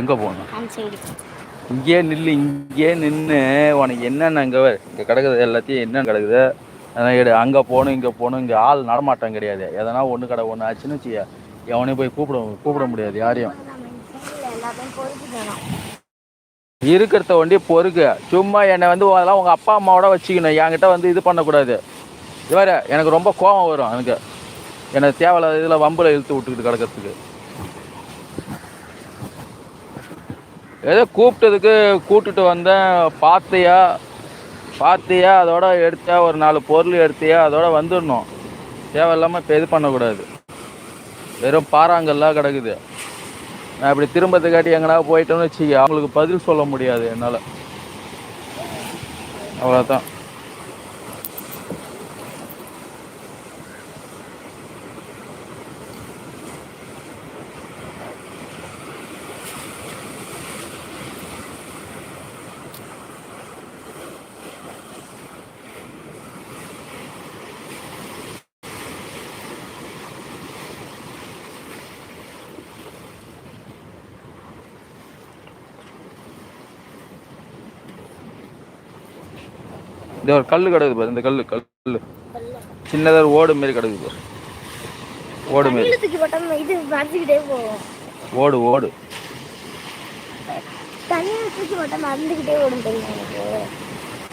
எங்கே போகணும்? இங்கேயே நில்லு இங்கேயே நின்று உனக்கு என்னென்ன இங்கே இங்கே கிடக்குது எல்லாத்தையும் என்னென்ன கிடக்குது? அதெல்லாம் எடு அங்கே போகணும் இங்கே போகணும் இங்கே ஆள் நடமாட்டம் கிடையாது. எதனா ஒன்று கடை ஒன்று ஆச்சுன்னு வச்சுக்க. எவனையும் போய் கூப்பிட கூப்பிட முடியாது யாரையும். இருக்கிறத ஒண்டி பொறுக்கு. சும்மா என்னை வந்து அதெல்லாம் உங்கள் அப்பா அம்மாவோட வச்சுக்கணும். என்கிட்ட வந்து இது பண்ணக்கூடாது. இவர எனக்கு ரொம்ப கோபம் வரும் எனக்கு. எனக்கு தேவையில்லாத இதில் வம்பில் இழுத்து விட்டுக்கிட்டு கிடக்கிறதுக்கு. ஏதோ கூப்பிட்டதுக்கு கூப்பிட்டுட்டு வந்தேன். பார்த்தியா? பார்த்தியா? அதோட எடுத்தா ஒரு நாலு பொருள் எடுத்தியா? அதோட வந்துடணும். தேவையில்லாமல் இப்போ இது பண்ணக்கூடாது. வெறும் பாறாங்கல்லாம் கிடக்குது. நான் இப்படி திரும்பத்துக்காட்டி எங்கன்னா போயிட்டோன்னு வச்சுக்க அவங்களுக்கு பதில் சொல்ல முடியாது என்னால். அவ்வளோதான் இந்த ஒரு கல் கிடக்குது பாரு இந்த கல் கல் சின்னதாக ஓடு மாரி கிடக்குது பாரு. ஓடு மாரி. ஓடு ஓடு.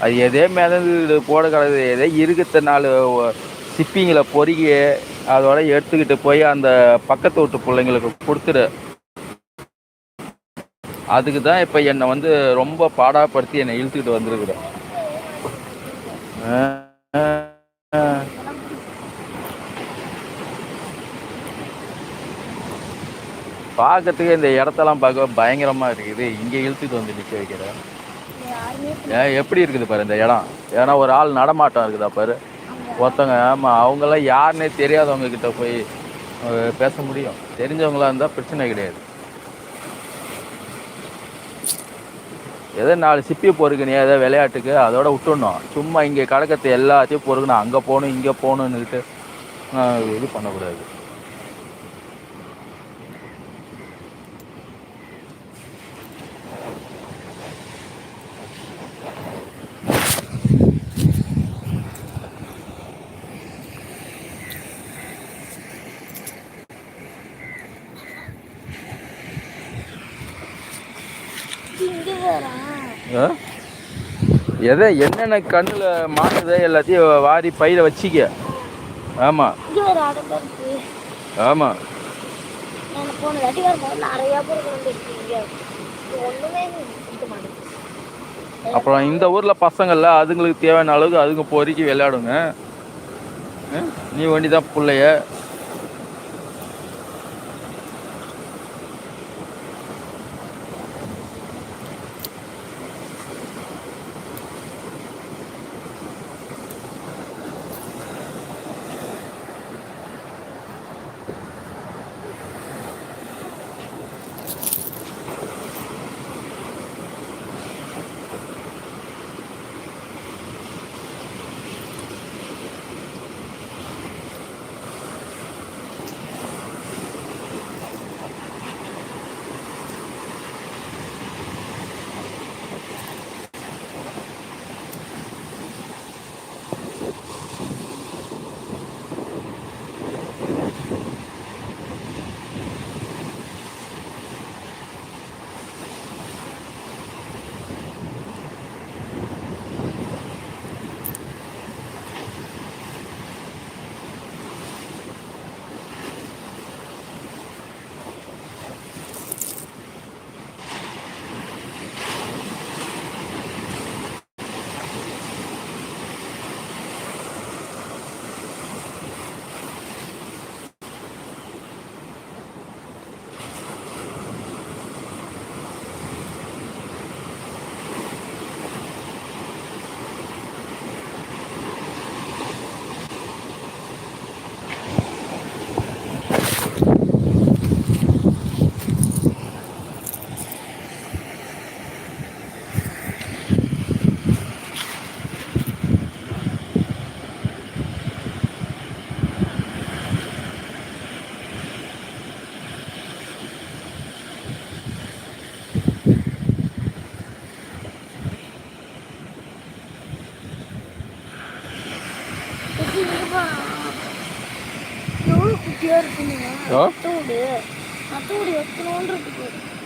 அது எதே மிதந்து போட கிடக்குது. எதே இருக்கிற நாலு சிப்பிங்களை பொறுக்கி அதோட எடுத்துக்கிட்டு போய் அந்த பக்கத்து வீட்டு பிள்ளைங்களுக்கு கொடுத்துடு. அதுக்கு தான் இப்போ என்னை வந்து ரொம்ப பாடாப்படுத்தி என்னை இழுத்துக்கிட்டு வந்திருக்குற பார்க்கறதுக்கு இந்த இடத்தெல்லாம் பார்க்க பயங்கரமாக இருக்குது. இங்கே இழுத்துட்டு வந்து நிற்க வைக்கிறேன் ஏன் எப்படி இருக்குது பாரு இந்த இடம்? ஏன்னா ஒரு ஆள் நடமாட்டம் இருக்குதா பாரு? ஒருத்தவங்க ஆமாம் அவங்கெல்லாம் யாருன்னே தெரியாதவங்க கிட்ட போய் பேச முடியும். தெரிஞ்சவங்களா இருந்தால் பிரச்சனை கிடையாது. ஏதோ நாலு சிப்பி பொறுக்கணும் ஏதோ விளையாட்டுக்கு அதோட விட்டுடணும். சும்மா இங்கே கடக்கத்தை எல்லாத்தையும் பொறுக்கணும் அங்கே போகணும் இங்கே போகணுன்னுக்கிட்டு இது பண்ணக்கூடாது. எதை என்னென்ன கண்ணில் மாட்டுதோ எல்லாத்தையும் வாரி பையில வச்சிக்க. ஆமாம் ஆமாம் அப்புறம் இந்த ஊரில் பசங்கள்ல அதுங்களுக்கு தேவையான அளவுக்கு அதுங்க பொறுக்கி விளையாடுங்க? நீ வண்டி தான் பிள்ளைய.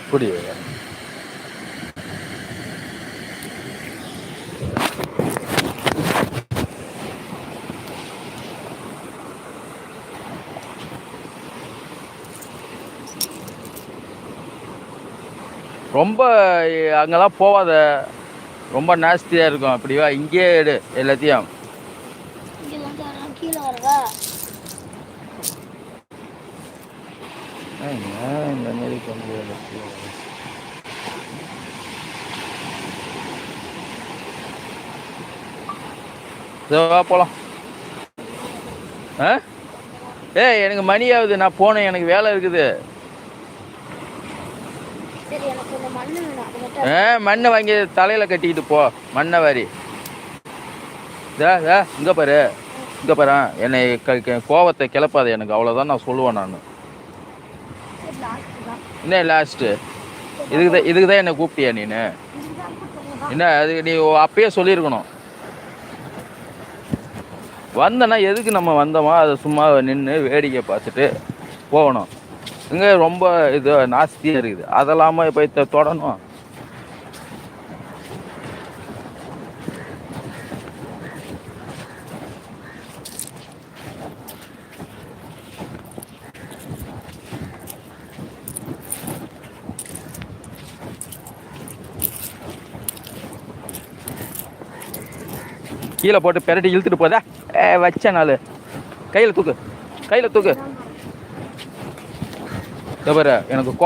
இப்படி ரொம்ப அங்கெல்லாம் போகாத ரொம்ப நாஸ்தியாக இருக்கும். அப்படி வா இங்கேயே எடு எல்லாத்தையும். ஏன் இந்த மாதிரி கொண்டு வந்து வா போகலாம் ஆ? ஏய் எனக்கு மணி ஆகுது. நான் போனேன். எனக்கு வேலை இருக்குது. ஆ மண்ணை வாங்கி தலையில் கட்டிக்கிட்டு போ. மண்ணை வாரி. தே தே இங்கே பாரு. இங்கே பாரு. என்னை கோவத்தை கிளப்பாத எனக்கு. அவ்வளோதான் நான் சொல்லுவேன் நான். என்ன லாஸ்ட்டு இதுக்கு தான் இதுக்கு தான் என்னை கூப்பிட்டியா நீ என்ன அது நீ அப்பயே சொல்லியிருக்கணும். வந்தனா எதுக்கு நம்ம வந்தோமோ? அதை சும்மா நின்று வேடிக்கை பார்த்துட்டு போகணும். இங்கே ரொம்ப இது நாஸ்தியாக இருக்குது. அதெல்லாமல் போய் தொடணும். கீழே போட்டு பெரட்டி இழுத்துட்டு போதா? ஏ வச்ச நாள். கையில் தூக்கு. கையில் தூக்கு. பாரு எனக்கு கோ